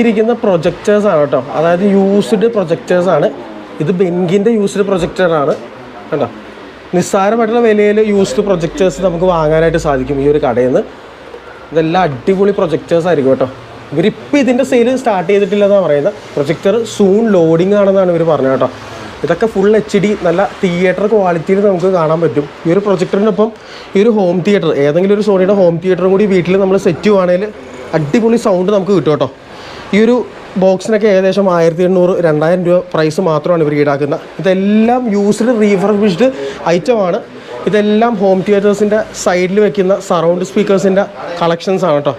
ഇരിക്കുന്ന പ്രൊജക്ടേഴ്സ് ആണ് കേട്ടോ. അതായത് യൂസ്ഡ് പ്രൊജക്ടേഴ്സ് ആണ്. ഇത് ബെങ്കിന്റെ യൂസ്ഡ് പ്രൊജക്ടർ കേട്ടോ നിസ്സാരമായിട്ടുള്ള വിലയിൽ യൂസ്ഡ് പ്രൊജക്ടേഴ്സ് നമുക്ക് വാങ്ങാനായിട്ട് സാധിക്കും ഈ ഒരു കടയിൽ നിന്ന് ഇതെല്ലാം അടിപൊളി പ്രൊജക്ടേഴ്സ് ആയിരിക്കും കേട്ടോ. ഇവരിപ്പോൾ ഇതിന്റെ സെയിൽ സ്റ്റാർട്ട് ചെയ്തിട്ടില്ലെന്നാണ് പറയുന്നത് പ്രൊജക്ടർ സൂൺ ലോഡിംഗ് ആണെന്നാണ് ഇവർ പറഞ്ഞത് കേട്ടോ. ഇതൊക്കെ ഫുൾ എച്ച് ഡി നല്ല തിയേറ്റർ ക്വാളിറ്റിയിൽ നമുക്ക് കാണാൻ പറ്റും. ഈ ഒരു പ്രൊജക്ടറിനൊപ്പം ഈ ഒരു ഹോം തിയേറ്റർ ഏതെങ്കിലും ഒരു സോണിയുടെ ഹോം തിയേറ്ററും കൂടി വീട്ടിൽ നമ്മൾ സെറ്റ് ചെയ്യുവാണെങ്കിൽ അടിപൊളി സൗണ്ട് നമുക്ക് കിട്ടും കേട്ടോ. ഈ ഒരു ബോക്സിനൊക്കെ ഏകദേശം ആയിരത്തി എണ്ണൂറ് രണ്ടായിരം രൂപ പ്രൈസ് മാത്രമാണ് ഇവർ ഈടാക്കുന്നത്. ഇതെല്ലാം യൂസ്ഡ് റീഫർബിഷ്ഡ് ഐറ്റമാണ് ഇതെല്ലാം ഹോം തിയേറ്റേഴ്സിന്റെ സൈഡിൽ വെക്കുന്ന സറൗണ്ട് സ്പീക്കേഴ്സിന്റെ കളക്ഷൻസ് ആണ് കേട്ടോ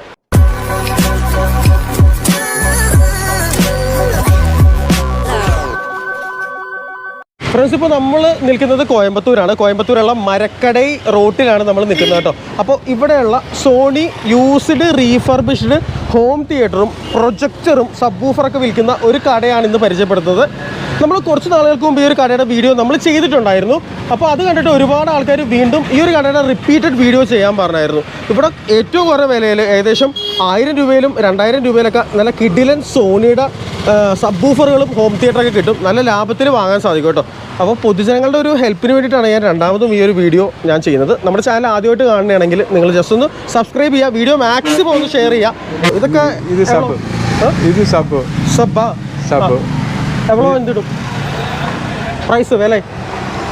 ഫ്രണ്ട്സ് ഇപ്പോൾ നമ്മൾ നിൽക്കുന്നത് കോയമ്പത്തൂരാണ്. കോയമ്പത്തൂരുള്ള മരക്കടൈ റോട്ടിലാണ് നമ്മൾ നിൽക്കുന്നത് കേട്ടോ അപ്പോൾ ഇവിടെയുള്ള സോണി യൂസ്ഡ് റീഫർബിഷ്ഡ് ഹോം തിയേറ്ററും പ്രൊജക്ടറും സബ്ബൂഫറൊക്കെ വിൽക്കുന്ന ഒരു കടയാണ് ഇന്ന് പരിചയപ്പെടുത്തുന്നത് നമ്മൾ കുറച്ച് നാളുകൾക്ക് മുമ്പ് ഈ ഒരു കടയുടെ വീഡിയോ നമ്മൾ ചെയ്തിട്ടുണ്ടായിരുന്നു. അപ്പോൾ അത് കണ്ടിട്ട് ഒരുപാട് ആൾക്കാർ വീണ്ടും ഈ ഒരു കടയുടെ റിപ്പീറ്റഡ് വീഡിയോ ചെയ്യാൻ പറഞ്ഞായിരുന്നു. ഇവിടെ ഏറ്റവും കുറഞ്ഞ വിലയിൽ ഏകദേശം ആയിരം രൂപയിലും രണ്ടായിരം രൂപയിലൊക്കെ നല്ല കിഡിലൻ സോണിയുടെ സബ്ബൂഫറുകളും ഹോം തിയേറ്ററൊക്കെ കിട്ടും. നല്ല ലാഭത്തിൽ വാങ്ങാൻ സാധിക്കും കേട്ടോ. അപ്പോൾ പൊതുജനങ്ങളുടെ ഒരു ഹെൽപ്പിന് വേണ്ടിയിട്ടാണ് ഞാൻ രണ്ടാമതും ഈ ഒരു വീഡിയോ ഞാൻ ചെയ്യുന്നത്. നമ്മുടെ ചാനൽ ആദ്യമായിട്ട് കാണുകയാണെങ്കിൽ നിങ്ങൾ ജസ്റ്റ് ഒന്ന് സബ്സ്ക്രൈബ് ചെയ്യുക. വീഡിയോ മാക്സിമം ഒന്ന് ഷെയർ ചെയ്യുക. ഇതൊക്കെ ഇത് സബ്. ഇത് സബ്. സബ്. സബ്. എവ്വളോ എന്തിടും? പ്രൈസ് വില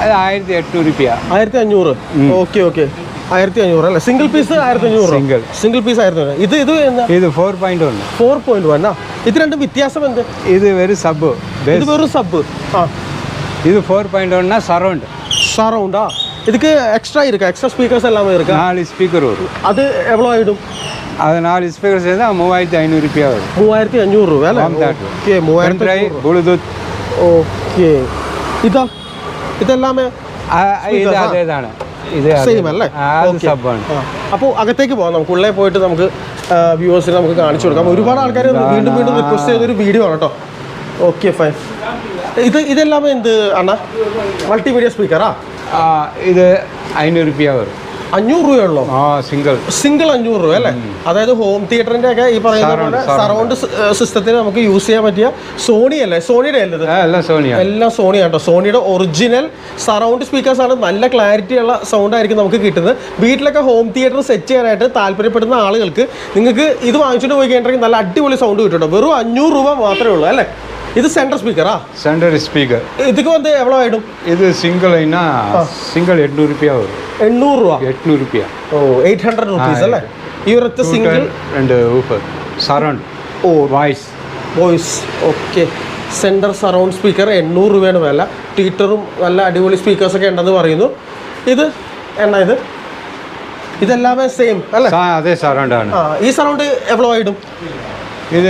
അത് ആയിരത്തി എട്ട് രൂപ ആയിരത്തി അഞ്ഞൂറ് ഓക്കെ ഓക്കെ ആയിരത്തി അഞ്ഞൂറ് അല്ലേ? സിംഗിൾ പീസ് ആയിരത്തി അഞ്ഞൂറ് സിംഗിൾ സിംഗിൾ പീസ് ആയിരത്തി അഞ്ഞൂറ് ഇത് ഇത് ഇത് four point one four point one ഇത് രണ്ടും വ്യത്യാസം എന്ത്? ഇത് വെറും സബ് ഇത് വെറും സബ് ആ. ഇത് ഫോർ പോയിന്റ് വണ്ണ സറൗണ്ട് സറൗണ്ടാ இதுக்கு எக்ஸ்ட்ரா இருக்கா எக்ஸ்ட்ரா ஸ்பீக்கர்ஸ் எல்லாமே இருக்கா நாலு ஸ்பீக்கர் வரும் அது எவ்வளோ ஆகிடும் அது நாலு ஸ்பீக்கர் சேர்ந்தா மூவாயிரத்தி ஐநூறு ரூபாய் வரும் மூவாயிரத்தி அஞ்சூறு ரூபா ஓகே மூவாயிரத்தி ப்ளூடூத் ஓகே ഇതാ. ഇതെല്ലാമേ അതേതാണ് അപ്പോൾ അകത്തേക്ക് പോകാം. നമുക്ക് ഉള്ളിൽ പോയിട്ട് നമുക്ക് വ്യൂവേഴ്സിന് നമുക്ക് കാണിച്ചു കൊടുക്കാം. ഒരുപാട് ആൾക്കാർ വീണ്ടും വീണ്ടും റിക്വസ്റ്റ് ചെയ്തൊരു വീഡിയോ ആണ് കേട്ടോ. ഓക്കെ ഫൈൻ ഇത് ഇതെല്ലാമേ എന്ത് അണ്ണ? മൾട്ടിമീഡിയ സ്പീക്കറാ ഇത് അഞ്ഞൂറ് രൂപ വരും. അഞ്ഞൂറ് രൂപയുള്ളൂ? ആ സിംഗിൾ. സിംഗിൾ അഞ്ഞൂറ് രൂപ അല്ലേ? അതായത് ഹോം തിയേറ്ററിന്റെ ഒക്കെ ഈ പറയുന്ന സറൗണ്ട് സിസ്റ്റത്തിന് നമുക്ക് യൂസ് ചെയ്യാൻ പറ്റിയ സോണി അല്ലേ? സോണിയുടെ അല്ലേ എല്ലാം എല്ലാം സോണി ആട്ടോ സോണിയുടെ ഒറിജിനൽ സറൗണ്ട് സ്പീക്കേഴ്സ് ആണ്. നല്ല ക്ലാരിറ്റി ഉള്ള സൗണ്ട് ആയിരിക്കും നമുക്ക് കിട്ടുന്നത്. വീട്ടിലൊക്കെ ഹോം തിയേറ്റർ സെറ്റ് ചെയ്യാനായിട്ട് താല്പര്യപ്പെടുന്ന ആളുകൾക്ക് നിങ്ങൾക്ക് ഇത് വാങ്ങിച്ചിട്ട് പോയി കഴിഞ്ഞിട്ടുണ്ടെങ്കിൽ നല്ല അടിപൊളി സൗണ്ട് കിട്ടും. വെറും അഞ്ഞൂറ് രൂപ മാത്രമേ ഉള്ളൂ അല്ലേ? இது சென்டர் ஸ்பீக்கரா சென்டர் ஸ்பீக்கர் இதுக்கு வந்து எவ்வளோ ஆகிடும் இது சிங்கிள் ஐனா சிங்கிள் எட்நூறுபியா வரும் எண்ணூறுரூவா எட்நூறுபியா ஓ எயிட் ஹண்ட்ரட் ருபீஸ் அல்ல இவரத்து சிங்கிள் ரெண்டு ஊஃபர் சரவுண்ட் ഓ voice voice okay centre surround speaker എണ്ണൂറ് രൂപയാണ് വില ട്വീറ്ററും നല്ല അടിപൊളി സ്പീക്കേഴ്സൊക്കെ ഉണ്ടെന്ന് പറയുന്നു ഇത് എന്നാ ഇത് ഇതെല്ലാമേ സെയിം അല്ലേ അതെ സറൗണ്ട് ആണ് ഈ സറൗണ്ട് എവ്വളോ ആയിടും ഇത്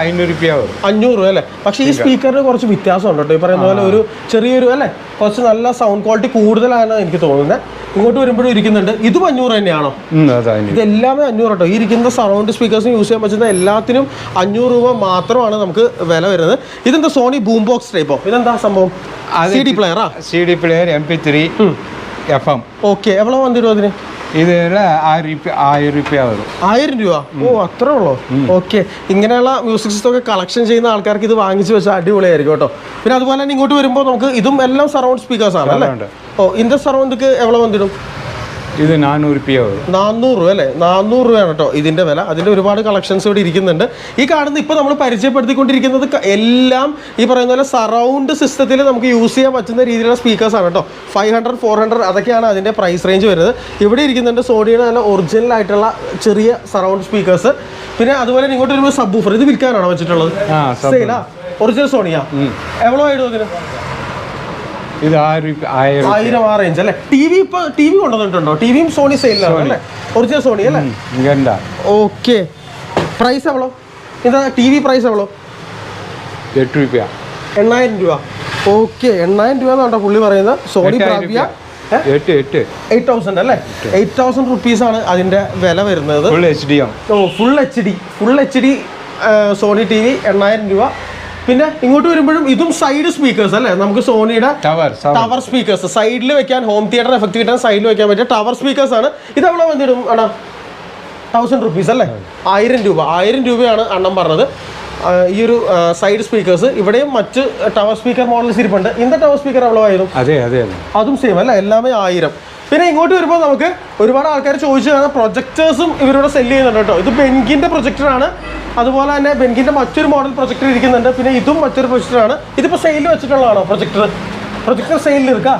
അഞ്ഞൂറ് രൂപ വരും അഞ്ഞൂറ് രൂപ അല്ലേ? പക്ഷേ ഈ സ്പീക്കറിന് കുറച്ച് വ്യത്യാസം ഉണ്ട് കേട്ടോ. ഈ പറയുന്ന പോലെ ഒരു ചെറിയൊരു അല്ലേ? കുറച്ച് നല്ല സൗണ്ട് ക്വാളിറ്റി കൂടുതലാണ് എനിക്ക് തോന്നുന്നത് ഇങ്ങോട്ട് വരുമ്പോഴും ഇരിക്കുന്നുണ്ട്. ഇതും അഞ്ഞൂറ് തന്നെയാണോ? ഇതെല്ലാമേ അഞ്ഞൂറ് കേട്ടോ. ഈ ഇരിക്കുന്ന സൗണ്ട് സ്പീക്കേഴ്സും യൂസ് ചെയ്യാൻ പറ്റുന്ന എല്ലാത്തിനും അഞ്ഞൂറ് രൂപ മാത്രമാണ് നമുക്ക് വില വരുന്നത്. ഇതെന്താ സോണി ബൂം ബോക്സ് ടൈപ്പോ ഇതെന്താ സംഭവം? C D പ്ലെയറാ C D player M P three F M okay എവിടെ വന്നിരുന്നു അതിന്? ഇത് ആയിരം ആയിരം വരും. ആയിരം രൂപ? ഓ അത്രേ ഉള്ളൂ? ഓക്കെ. ഇങ്ങനെയുള്ള മ്യൂസിക് സിസ്റ്റം ഒക്കെ കളക്ഷൻ ചെയ്യുന്ന ആൾക്കാർക്ക് ഇത് വാങ്ങിച്ചു വെച്ചാൽ അടിപൊളിയായിരിക്കും കേട്ടോ. പിന്നെ അതുപോലെ തന്നെ ഇങ്ങോട്ട് വരുമ്പോൾ നമുക്ക് ഇതും എല്ലാം സറൗണ്ട് സ്പീക്കേഴ്സ് ആണ് അല്ലേ? ഓ ഇതിന്റെ സറൗണ്ടിക്ക് എവിടെ വന്നിടും? ഇത് നാനൂറ് രൂപ വരും നാനൂറ് രൂപ അല്ലേ? നാനൂറ് രൂപയാണ് കേട്ടോ ഇതിന്റെ വില. അതിന്റെ ഒരുപാട് കളക്ഷൻസ് ഇവിടെ ഇരിക്കുന്നുണ്ട്. ഈ കാണുന്ന ഇപ്പൊ നമ്മൾ പരിചയപ്പെടുത്തിക്കൊണ്ടിരിക്കുന്നത് എല്ലാം ഈ പറയുന്ന പോലെ സറൗണ്ട് സിസ്റ്റത്തിൽ നമുക്ക് യൂസ് ചെയ്യാൻ പറ്റുന്ന രീതിയിലുള്ള സ്പീക്കേഴ്സ് ആണ് കേട്ടോ. ഫൈവ് ഹൺഡ്രഡ് ഫോർ ഹൺഡ്രഡ് അതൊക്കെയാണ് അതിന്റെ പ്രൈസ് റേഞ്ച് വരുന്നത്. ഇവിടെ ഇരിക്കുന്നുണ്ട് സോണിയുടെ നല്ല ഒറിജിനൽ ആയിട്ടുള്ള ചെറിയ സറൗണ്ട് സ്പീക്കേഴ്സ് പിന്നെ അതുപോലെ ഇങ്ങോട്ടൊരു ഇങ്ങോട്ട് ഒരു സബ് ഇത് വിൽക്കാനാണോ വെച്ചിട്ടുള്ളത്. ഒറിജിനൽ സോണിയാ? എവളോ ആയിരുന്നു അതിന് ഇത് ആയിരം. ആ റേഞ്ച് അല്ലേ? ടി വി ഇപ്പൊ ടി വി കൊണ്ടുവന്നിട്ടുണ്ടോ ടി വിയും സോണി സെയിലാണ് അല്ലേ? ഒറിജിനൽ സോണി അല്ലേ? ഓക്കെ പ്രൈസ് എവളോ? ഇതാ ടി വി പ്രൈസ് എവളോ? എട്ട് രൂപ എണ്ണായിരം രൂപ. ഓക്കെ എണ്ണായിരം രൂപ എന്നാണ് പുള്ളി പറയുന്നത്. സോണി പ്രാപ്യ എയ്റ്റ് തൗസൻഡ് അല്ലേ? എയ്റ്റ് തൗസൻഡ് റുപ്പീസ് ആണ് അതിന്റെ വില വരുന്നത്. Full H D full H D full H D Sony T V എണ്ണായിരം രൂപ. പിന്നെ ഇങ്ങോട്ട് വരുമ്പോഴും ഇതും സൈഡ് സ്പീക്കേഴ്സ് അല്ലേ? നമുക്ക് സോണിയുടെ ടവർ സ്പീക്കേഴ്സ് സൈഡിൽ വെക്കാൻ ഹോം തിയേറ്റർ എഫക്റ്റ് കിട്ടാൻ സൈഡിൽ വെക്കാൻ പറ്റിയ ടവർ സ്പീക്കേഴ്സ് ആണ്. ഇത് എവിടെ വന്നിടും അണ തൗസൻഡ് റുപ്പീസ് അല്ലേ? ആയിരം രൂപ. ആയിരം രൂപയാണ് അണ്ണം പറഞ്ഞത്. ഈ ഒരു സൈഡ് സ്പീക്കേഴ്സ് ഇവിടെയും മറ്റ് ടവർ സ്പീക്കർ മോഡൽസ് ഇരിപ്പുണ്ട്. ഇന്നത്തെ ടവർ സ്പീക്കർ എവിടെ ആയിരുന്നു? അതെ അതെ അതും. സെയിം അല്ല? എല്ലാമേ ആയിരം. പിന്നെ ഇങ്ങോട്ട് വരുമ്പോൾ നമുക്ക് ഒരുപാട് ആൾക്കാർ ചോദിച്ചു തരുന്ന പ്രൊജക്ടേഴ്സും ഇവരിവിടെ സെല്ല് ചെയ്യുന്നുണ്ട് കേട്ടോ. ഇത് ബെൻകിന്റെ പ്രൊജക്ടറാണ് അതുപോലെ തന്നെ ബെൻകിന്റെ മറ്റൊരു മോഡൽ പ്രൊജക്ടർ ഇരിക്കുന്നുണ്ട്. പിന്നെ ഇതും മറ്റൊരു പ്രൊജക്ടറാണ് ഇതിപ്പോൾ സെയിൽ വെച്ചിട്ടുള്ളതാണോ പ്രൊജക്ടർ പ്രൊജക്ടർ സെയിലിൽ ഇരിക്കാ?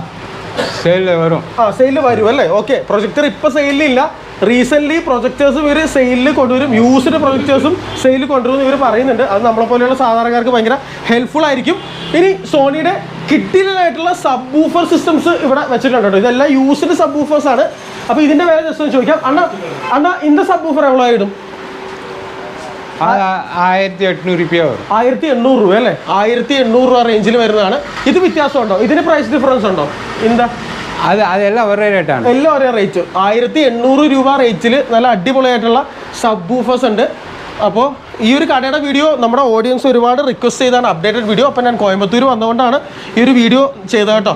സെയിലിൽ വരും. ആ സെയിലിൽ വരും അല്ലേ? ഓക്കെ പ്രൊജക്ടർ ഇപ്പോൾ സെയിലില്ല റീസെന്റ്ലി പ്രൊജക്ടേഴ്സ് ഇവർ സെയിലിൽ കൊണ്ടുവരും. യൂസ്ഡ് പ്രൊജക്ടേഴ്സും സെയിലിൽ കൊണ്ടുവരും ഇവർ പറയുന്നുണ്ട്. അത് നമ്മളെ പോലെയുള്ള സാധാരണക്കാർക്ക് ഭയങ്കര ഹെൽപ്ഫുൾ ആയിരിക്കും. ഇനി സോണിയുടെ കിട്ടിലായിട്ടുള്ള സബ് ബൂഫർ സിസ്റ്റംസ് ഇവിടെ വെച്ചിട്ടുണ്ട് കേട്ടോ. ഇതെല്ലാം യൂസ്ഡ് സബ്ബൂഫേഴ്സ് ആണ്. അപ്പോൾ ഇതിന്റെ വേറെ ജസ്റ്റ് ചോദിക്കാം. അണ്ണ അണ്ണ ഇന്റെ സബ് ബൂഫർ എവിടെ ആയിടും ആയിരത്തി എണ്ണൂറ് രൂപ ആയിരത്തി എണ്ണൂറ് രൂപ അല്ലേ? ആയിരത്തി എണ്ണൂറ് രൂപ റേഞ്ചിൽ വരുന്നതാണ്. ഇത് വ്യത്യാസമുണ്ടോ ഇതിന് പ്രൈസ് ഡിഫറൻസ് ഉണ്ടോ? എന്താ അതെ അതെല്ലാം ഒരേ റേറ്റാണ് എല്ലാം ഒരേ റേറ്റ് ആയിരത്തി എണ്ണൂറ് രൂപ റേറ്റിൽ നല്ല അടിപൊളിയായിട്ടുള്ള സബ് ബൂഫേഴ്സ് ഉണ്ട്. അപ്പോൾ ഈ ഒരു കടയുടെ വീഡിയോ നമ്മുടെ ഓഡിയൻസ് ഒരുപാട് റിക്വസ്റ്റ് ചെയ്താണ് അപ്ഡേറ്റഡ് വീഡിയോ അപ്പോൾ ഞാൻ കോയമ്പത്തൂർ വന്നുകൊണ്ടാണ് ഈ ഒരു വീഡിയോ ചെയ്തത് കേട്ടോ.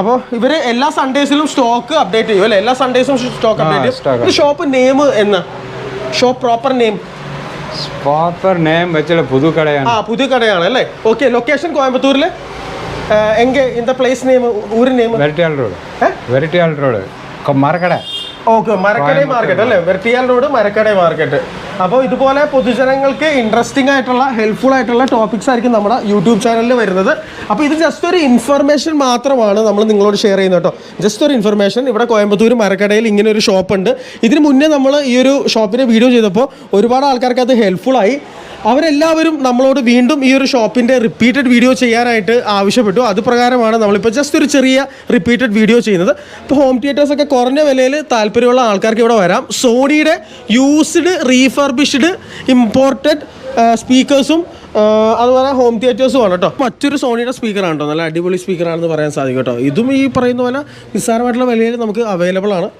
അപ്പോൾ ഇവർ എല്ലാ സൺഡേസിലും സ്റ്റോക്ക് അപ്ഡേറ്റ് ചെയ്യും അല്ലേ? എല്ലാ സൺഡേസും സ്റ്റോക്ക് അപ്ഡേറ്റ് ചെയ്യും. ഷോപ്പ് നെയിം എന്ന്. Shop proper name proper name വെച്ചുള്ള പുതു കടയാണ് ആ പുതിയ കടയാണ് അല്ലേ ഓക്കെ ലൊക്കേഷൻ കോയമ്പത്തൂരിൽ എങ്കെ ഇൻ ദ പ്ലേസ് നെയിം ഊര് നെയിം വെരട്ടിയാൽ road variety വെരട്ടിയാൽ road മരക്കട. Okay മരക്കട market അല്ലേ? വെർട്ടിയാൽ റോഡ് മരക്കട മാർക്കറ്റ് അപ്പോൾ ഇതുപോലെ പൊതുജനങ്ങൾക്ക് ഇൻട്രസ്റ്റിംഗ് ആയിട്ടുള്ള ഹെൽപ്ഫുൾ ആയിട്ടുള്ള ടോപ്പിക്സ് ആയിരിക്കും നമ്മുടെ യൂട്യൂബ് ചാനലിൽ വരുന്നത്. അപ്പോൾ ഇത് ജസ്റ്റ് ഒരു ഇൻഫർമേഷൻ മാത്രമാണ് നമ്മൾ നിങ്ങളോട് ഷെയർ ചെയ്യുന്നത് കേട്ടോ. ജസ്റ്റ് ഒരു ഇൻഫർമേഷൻ ഇവിടെ കോയമ്പത്തൂർ മരക്കടയിൽ ഇങ്ങനെ ഒരു ഷോപ്പുണ്ട് ഇതിന് മുന്നേ നമ്മൾ ഈ ഒരു ഷോപ്പിന്റെ വീഡിയോ ചെയ്തപ്പോൾ ഒരുപാട് ആൾക്കാർക്ക് അത് ഹെൽപ്ഫുൾ ആയി. അവരെല്ലാവരും നമ്മളോട് വീണ്ടും ഈ ഒരു ഷോപ്പിന്റെ റിപ്പീറ്റഡ് വീഡിയോ ചെയ്യാനായിട്ട് ആവശ്യപ്പെട്ടു. അത് പ്രകാരമാണ് നമ്മളിപ്പോൾ ജസ്റ്റ് ഒരു ചെറിയ റിപ്പീറ്റഡ് വീഡിയോ ചെയ്യുന്നത്. ഇപ്പോൾ ഹോം തിയേറ്റേഴ്സൊക്കെ കുറഞ്ഞ വിലയിൽ താല്പര്യമുള്ള ആൾക്കാർക്ക് ഇവിടെ വരാം. സോണിയുടെ യൂസ്ഡ് റീഫർബിഷ്ഡ് ഇമ്പോർട്ടഡ് സ്പീക്കേഴ്സും അതുപോലെ ഹോം തിയേറ്റേഴ്സും ആണ് കേട്ടോ. മറ്റൊരു സോണിയുടെ സ്പീക്കറാണ് കേട്ടോ. നല്ല അടിപൊളി സ്പീക്കറാണെന്ന് പറയാൻ സാധിക്കും കേട്ടോ. ഇതും ഈ പറയുന്ന പോലെ നിസ്സാരമായിട്ടുള്ള വിലയിൽ നമുക്ക് അവൈലബിൾ ആണ്.